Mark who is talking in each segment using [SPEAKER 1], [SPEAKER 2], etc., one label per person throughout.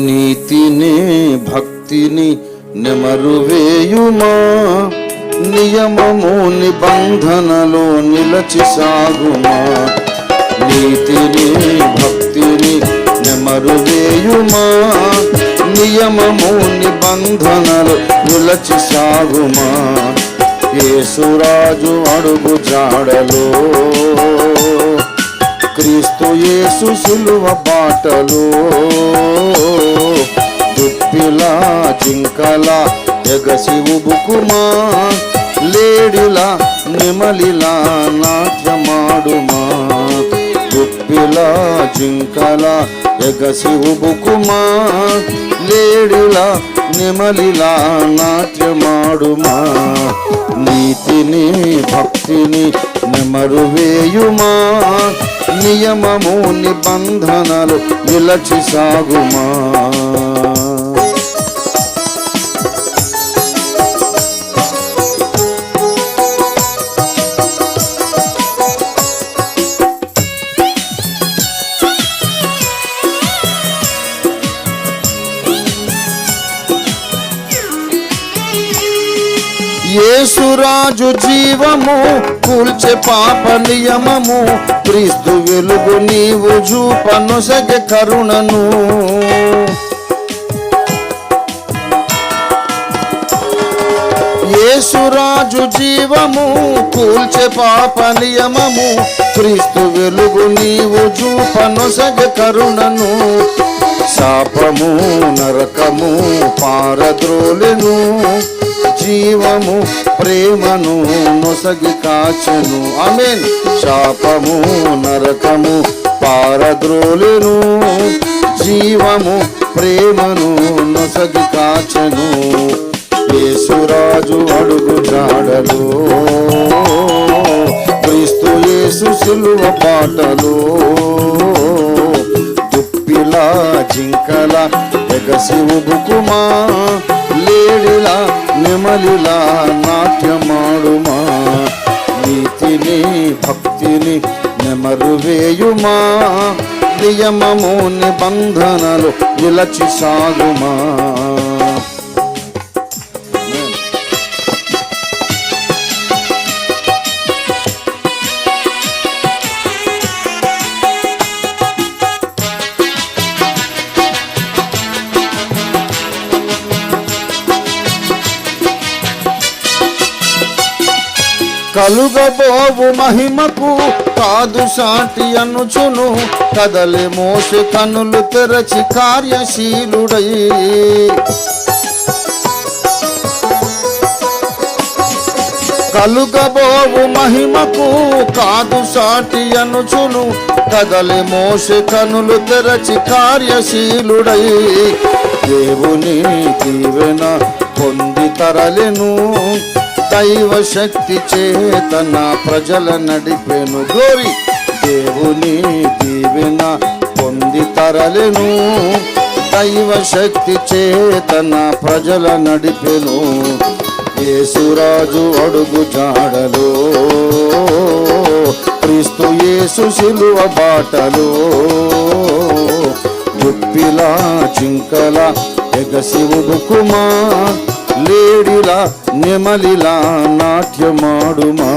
[SPEAKER 1] నీతిని భక్తిని నెమరువేయుమా నియమము నిబంధనలో నిలచి సాగుమా? నీతిని భక్తిని నెమరువేయుమా నియమము నిబంధనలు నిలచి సాగుమా? యేసురాజు అడుగు జాడలో క్రీస్తు యేసు సులువ బాటలు. దుప్పిలా జింకలా ఎగసి ఉబుకుమా లేడిలా నిమలిలా నాట్యమాడుమా. గుప్పిలా జింకల ఎగసి ఉబుకుమా? లేడిలా నిమలిలా నాట్యమాడుమా? నీతిని భక్తిని నెమరు వేయుమా? నియమము నిబంధనలు నిలచి సాగుమా? జీవము కూల్చే పాప నియమము క్రీస్తు వెలుగు నీవు చూపనొసగ కరుణను. యేసురాజు జీవము కూల్చే పాప నియమము క్రీస్తు వెలుగు నీవు చూపనొసగ కరుణను. శాపము నరకము పారద్రోలెను జీవము ప్రేమను నొసగి కాచెను. ఆమేన్. శాపము నరకము పారద్రోలెను. జీవము ప్రేమను నొసగి కాచెను. యేసురాజు అడుగు జాడలు. క్రీస్తు యేసు సిలువ పాటలో. దుప్పిలా జింకల ఎగసి ఉబుకుమా లేడిలా నెమలిలా నాట్యమాడుమా? నీతిని భక్తిని నెమరువేయుమా నియమము నిబంధనలు నిలచి సాగుమా? కలుగబోవు మహిమకు కాదు సాటి అనుచును కదలి మోసే కనులు తెరచి కార్యశీలుడై. కలుగబోవు మహిమకు కాదు సాటి అనుచును కదలి మోసే కనులు తెరచి కార్యశీలుడై. దేవుని దీవెన పొంది తరలెను దైవ శక్తి చేతన ప్రజల నడిపెను గోరి దేవుని దీవెన పొంది తరలెను. దైవ శక్తి చేతన ప్రజల నడిపెను యేసురాజు అడుగు జాడలో. క్రీస్తు యేసు సిలువ బాటలో. గుప్పిలా చింకల ఎగసి ఉడుకుమా? లేడిలా నెమలిలా నాట్యమాడుమా?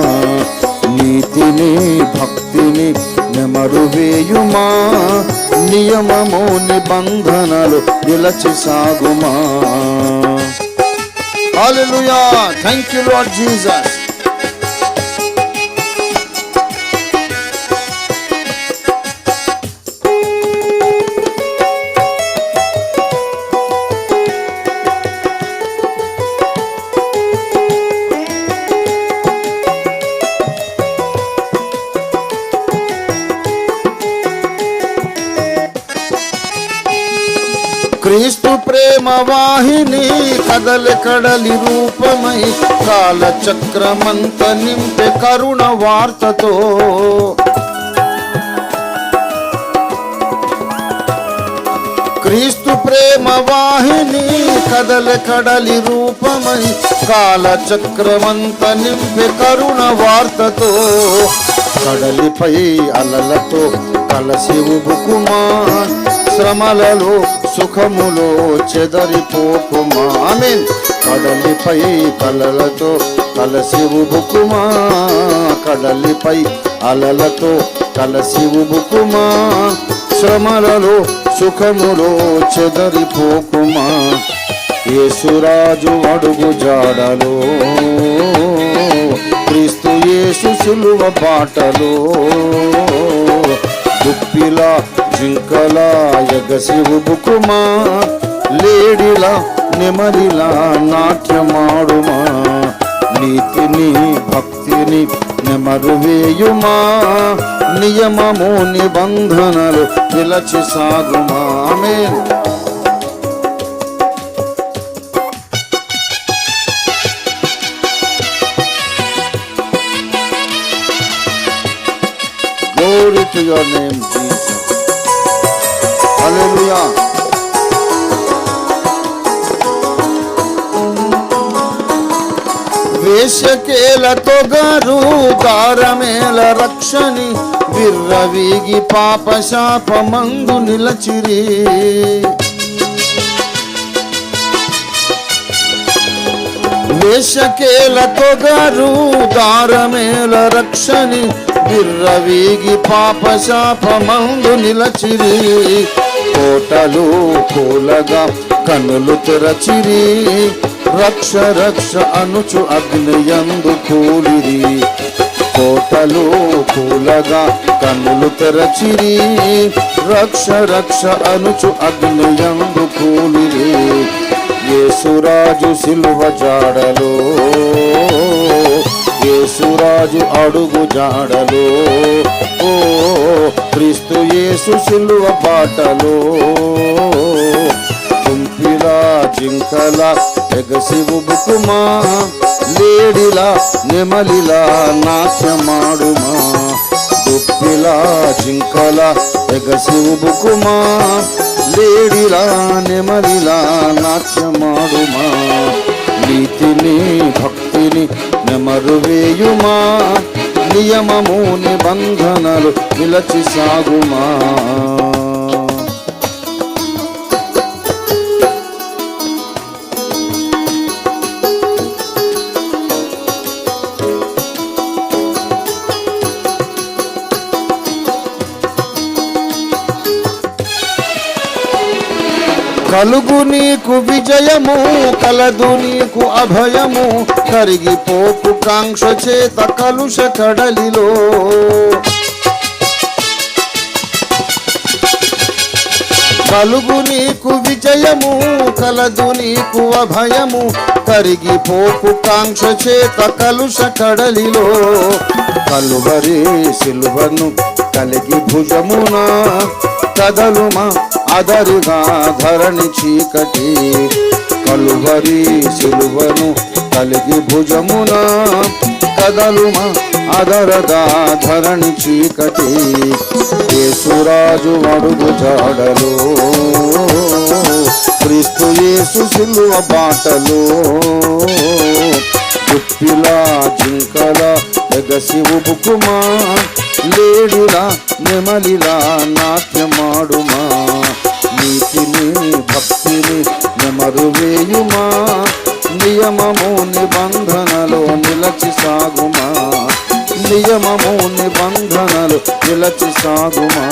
[SPEAKER 1] నీతిని భక్తిని నెమరు వేయుమా నియమము నిబంధనలు నిలచి సాగుమా? థ్యాంక్ యూ you, Lord క్రీస్తు ప్రేమ వాహిని కదల కడలి రూపమై కాల చక్రమంత నింపె కరుణ వార్తతో. క్రీస్తు ప్రేమ వాహిని కదల కడలి రూపమై కాల చక్రమంత నింపె కరుణ వార్తతో. కడలిపై అలలతో కలసి ఉబుకుమా శ్రమలలో సుఖములో చెదరిపోకుమా ఆమేన్. కడలిపై కలలతో కలసి ఉబుకుమా. కడలిపై అలలతో కలసి ఉబుకుమా. శ్రమలలో సుఖములో చెదరిపోకుమా యేసురాజు అడుగు జాడలో. క్రీస్తు యేసు సులువ పాటలో దుప్పిలా జింకలా ఎగసి ఉబుకుమా లేడిలా నెమలిలా నాట్యమాడుమా. నీతిని భక్తిని నెమరు వేయుమా నియమము నిబంధనలు నిలచి సాగుమా. ఆమేన్. Glory to your name, Jesus. Hallelujah. వేషకేలతో గారు గారమేల రక్షణి విర్రవీగి పాప శాపమందు నిలచిరి వేషకేలతో గారు దారమేల రక్షణి విర్రవీగి పాప శాపమందు నిలచిరి కోటలు కూలగా కనులు తెరచిరి. రక్ష రక్ష అనుచు అగ్నియందు కూలిరి. కోటలు కూలగా కనులు తెరచిరి. రక్ష రక్ష అనుచు అగ్నియందు కూలిరి. యేసురాజు సిలువ జాడలో యేసురాజు అడుగు జాడలో. ఓ క్రీస్తు యేసు సిలువ బాటలో కుంపిలా జింకలా ఎగసి ఉబుకుమా లేడిలా నెమలిలా నాట్యమాడుమా దుప్పిలా జింకల ఎగసి ఉబుకుమా లేడిలా నెమలిలా నాట్యమాడుమా నీతిని భక్తిని నెమరు వేయుమా నియమము నిబంధనలు నిలచి సాగుమా? కలుగు నీకు విజయము కలదు నీకు అభయము కరిగిపోకు కాంక్ష చేత కలుష కడలిలో. కలుగు నీకు విజయము కలదు నీకు అభయము కరిగిపోకు కాంక్ష చేత కలుష కడలిలో. కలువరే సిలువను కలిగి భుజమునా కదలుమా అదరుగా ధరణి చీకటి కలువరి సిలువను కలిగి భుజమున కదలుమా అదరగా ధరణి చీకటి. యేసురాజు అడుగు జాడలో క్రీస్తు యేసు సిలువ బాటలో. దుప్పిలా జింకల ఎగసి ఉబుకుమా లేడులా నెమలిలా నాట్యమాడుమా. నీతిని భక్తిని నెమరు వేయుమా? నియమము నిబంధనలో నిలచి సాగుమా? నియమము నిబంధనలు నిలచి సాగుమా?